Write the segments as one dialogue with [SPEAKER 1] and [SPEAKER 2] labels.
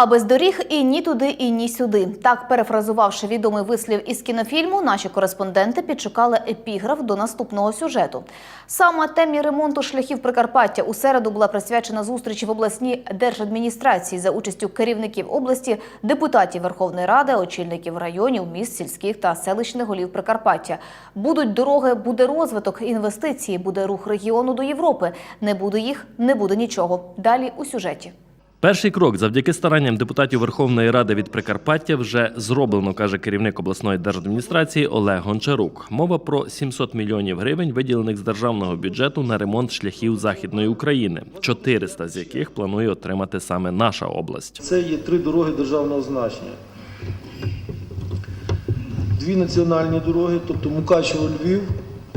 [SPEAKER 1] А без доріг і ні туди, і ні сюди. Так, перефразувавши відомий вислів із кінофільму, наші кореспонденти підшукали епіграф до наступного сюжету. Саме темі ремонту шляхів Прикарпаття у середу була присвячена зустрічі в обласній держадміністрації за участю керівників області, депутатів Верховної Ради, очільників районів, міст, сільських та селищних голів Прикарпаття. Будуть дороги, буде розвиток, інвестиції, буде рух регіону до Європи. Не буде їх, не буде нічого. Далі у сюжеті.
[SPEAKER 2] Перший крок завдяки старанням депутатів Верховної Ради від Прикарпаття вже зроблено, каже керівник обласної держадміністрації Олег Гончарук. Мова про 700 мільйонів гривень, виділених з державного бюджету на ремонт шляхів західної України, 400 з яких планує отримати саме наша область.
[SPEAKER 3] Це є три дороги державного значення. Дві національні дороги, тобто Мукачево-Львів,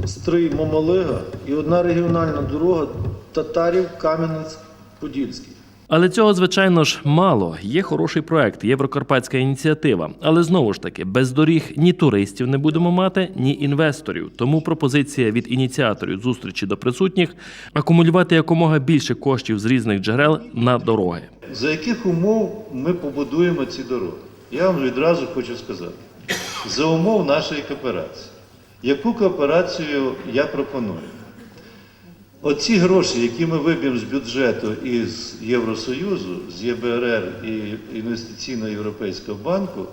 [SPEAKER 3] Стрий Мамалига і одна регіональна дорога Татарів Кам'янець-Подільський.
[SPEAKER 2] Але цього, звичайно ж, мало. Є хороший проект, Єврокарпатська ініціатива. Але знову ж таки, без доріг ні туристів не будемо мати, ні інвесторів. Тому пропозиція від ініціаторів зустрічі до присутніх акумулювати якомога більше коштів з різних джерел на дороги.
[SPEAKER 4] За яких умов ми побудуємо ці дороги? Я вам відразу хочу сказати. За умов нашої кооперації. Яку кооперацію я пропоную? Оці гроші, які ми виб'ємо з бюджету із Євросоюзу, з ЄБРР і Інвестиційного Європейського банку,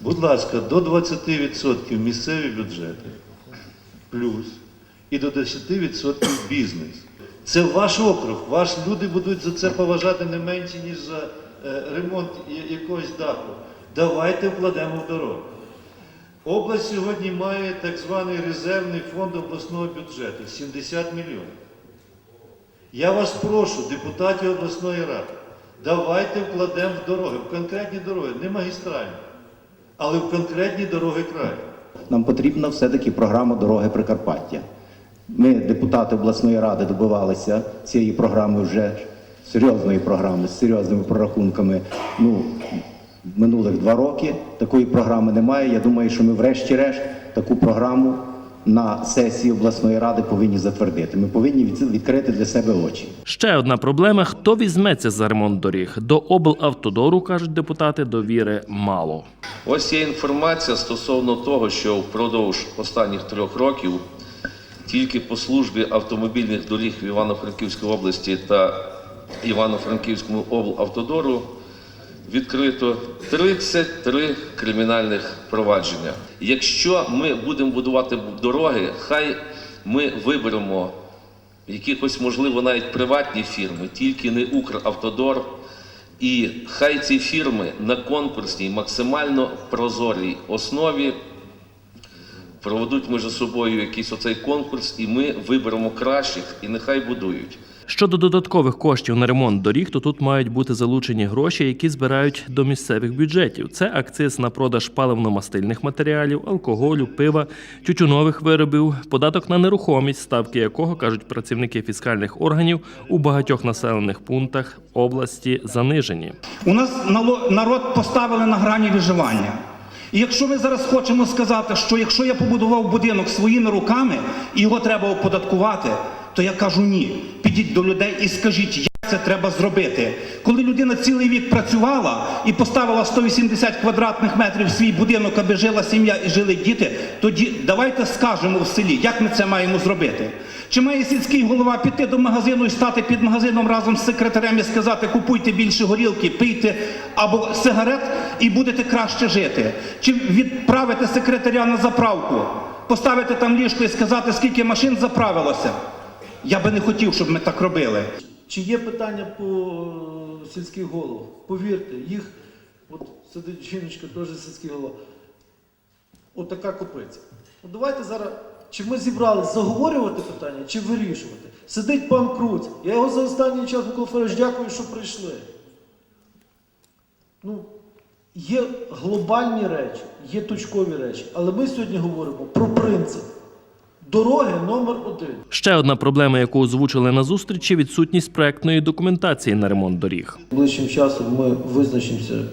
[SPEAKER 4] будь ласка, до 20% місцеві бюджети плюс і до 10% бізнес. Це ваш округ, ваші люди будуть за це поважати не менше, ніж за е, ремонт якогось даху. Давайте вкладемо в дорогу. Область сьогодні має так званий резервний фонд обласного бюджету 70 мільйонів. Я вас прошу, депутатів обласної ради, давайте вкладемо в дороги, в конкретні дороги, не магістральні, але в конкретні дороги краю.
[SPEAKER 5] Нам потрібна все-таки програма дороги Прикарпаття. Ми, депутати обласної ради, добивалися цієї програми вже серйозної програми з серйозними прорахунками. Ну, минулих два роки такої програми немає. Я думаю, що ми, врешті-решт, таку програму на сесії обласної ради повинні затвердити. Ми повинні відкрити для себе очі.
[SPEAKER 2] Ще одна проблема: хто візьметься за ремонт доріг? До облавтодору кажуть депутати, довіри мало.
[SPEAKER 6] Ось є інформація стосовно того, що впродовж останніх трьох років тільки по службі автомобільних доріг в Івано-Франківській області та Івано-Франківському облавтодору відкрито 33 кримінальних провадження. Якщо ми будемо будувати дороги, хай ми виберемо якихось, можливо, навіть приватні фірми, тільки не Укравтодор. І хай ці фірми на конкурсній, максимально прозорій основі проведуть між собою якийсь оцей конкурс, і ми виберемо кращих, і нехай будують.
[SPEAKER 2] Щодо додаткових коштів на ремонт доріг, то тут мають бути залучені гроші, які збирають до місцевих бюджетів. Це акциз на продаж паливно-мастильних матеріалів, алкоголю, пива, тютюнових виробів, податок на нерухомість, ставки якого кажуть працівники фіскальних органів у багатьох населених пунктах області занижені.
[SPEAKER 7] У нас народ поставили на грані виживання. І якщо ми зараз хочемо сказати, що якщо я побудував будинок своїми руками і його треба оподаткувати, то я кажу ні. Підіть до людей і скажіть, як це треба зробити. Коли людина цілий вік працювала і поставила 180 квадратних метрів в свій будинок, аби жила сім'я і жили діти, тоді давайте скажемо в селі, як ми це маємо зробити. Чи має сільський голова піти до магазину і стати під магазином разом з секретарем і сказати, купуйте більше горілки, пийте або сигарет і будете краще жити? Чи відправити секретаря на заправку, поставити там ліжко і сказати, скільки машин заправилося? Я би не хотів, щоб ми так робили.
[SPEAKER 3] Чи є питання по е, сільських головах? Повірте, їх, от сидить жіночка, теж сільський голова. От така копиця. От давайте зараз, чи ми зібрались заговорювати питання, чи вирішувати? Сидить пан Круць. Я його за останній час, Федорович, дякую, що прийшли. Ну, є глобальні речі, є точкові речі, але ми сьогодні говоримо про принцип. Дороги номер один.
[SPEAKER 2] Ще одна проблема, яку озвучили на зустрічі відсутність проектної документації на ремонт доріг.
[SPEAKER 3] Ближчим часом ми визначимося,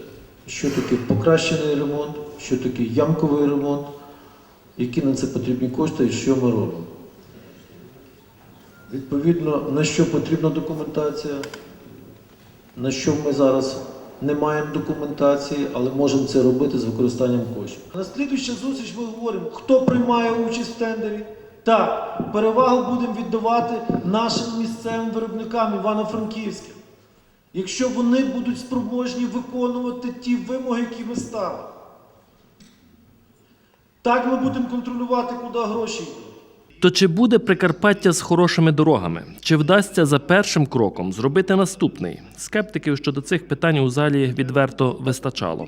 [SPEAKER 3] що таке покращений ремонт, що таке ямковий ремонт, які на це потрібні кошти і що ми робимо. Відповідно, на що потрібна документація, на що ми зараз не маємо документації, але можемо це робити з використанням коштів. На слідуюча зустріч ми говоримо, хто приймає участь в тендері. Так, перевагу будемо віддавати нашим місцевим виробникам Івано-Франківським. Якщо вони будуть спроможні виконувати ті вимоги, які ми ставимо. Так ми будемо контролювати, куди гроші йдуть.
[SPEAKER 2] То чи буде Прикарпаття з хорошими дорогами? Чи вдасться за першим кроком зробити наступний? Скептиків щодо цих питань у залі відверто вистачало.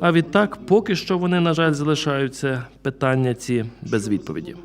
[SPEAKER 2] А відтак, поки що вони, на жаль, залишаються питання ці без відповіді.